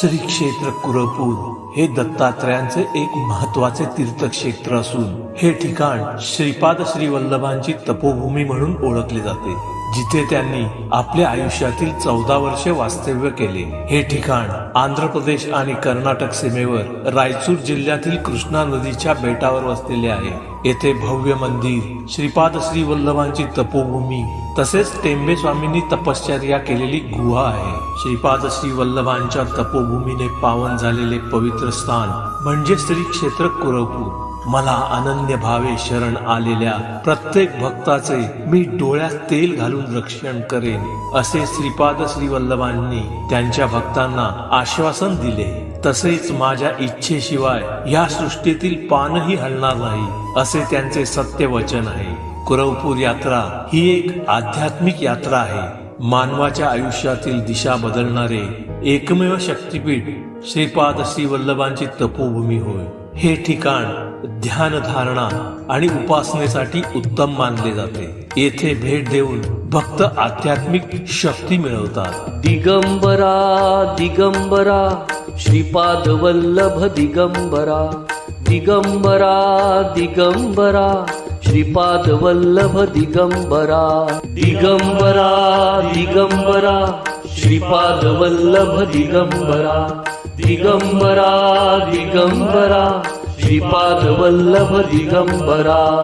श्री क्षेत्र कुरपूर हे दत्तात्रयांचे एक महत्त्वाचे तीर्थक्षेत्र असून हे ठिकाण श्रीपाद श्री वल्लभांची तपोभूमी म्हणून ओळखले जाते. जिथे त्यांनी आपल्या आयुष्यातील चौदा वर्षे वास्तव्य केले. हे ठिकाण आंध्र प्रदेश आणि कर्नाटक सीमेवर रायचूर जिल्ह्यातील कृष्णा नदीच्या बेटावर वसलेले आहे. येथे भव्य मंदिर श्रीपाद श्री वल्लभांची तपोभूमी तसेच टेंबे स्वामींनी तपश्चर्या केलेली गुहा आहे. श्रीपाद श्री वल्लभांच्या तपोभूमीने पावन झालेले पवित्र स्थान म्हणजे श्री क्षेत्र कुरवपूर. मला अनन्य भावे शरण आलेल्या प्रत्येक भक्ताचे मी डोळ्यात तेल घालून रक्षण करेन असे श्रीपाद श्रीवल्लभांनी त्यांच्या भक्तांना आश्वासन दिले. तसेच माझ्या इच्छेशिवाय या सृष्टीतील पानही हलणार नाही असे त्यांचे सत्य वचन आहे. कुरवपूर यात्रा ही एक आध्यात्मिक यात्रा आहे. मानवाच्या आयुष्यातील दिशा बदलणारे एकमेव शक्तीपीठ श्रीपाद श्री वल्लभांची तपोभूमी होय. हे ठिकाण ध्यानधारणा आणि उपासनेसाठी उत्तम मानले जाते. येथे भेट देऊन भक्त आध्यात्मिक शक्ती मिळवतात. दिगंबरा दिगंबरा श्रीपाद वल्लभ दिगंबरा दिगंबरा दिगंबरा श्रीपाद वल्लभ दिगंबरा दिगंबरा दिगंबरा श्रीपाद वल्लभ दिगंबरा दिगंबरा दिगंबरा श्रीपाद वल्लभ दिगंबरा।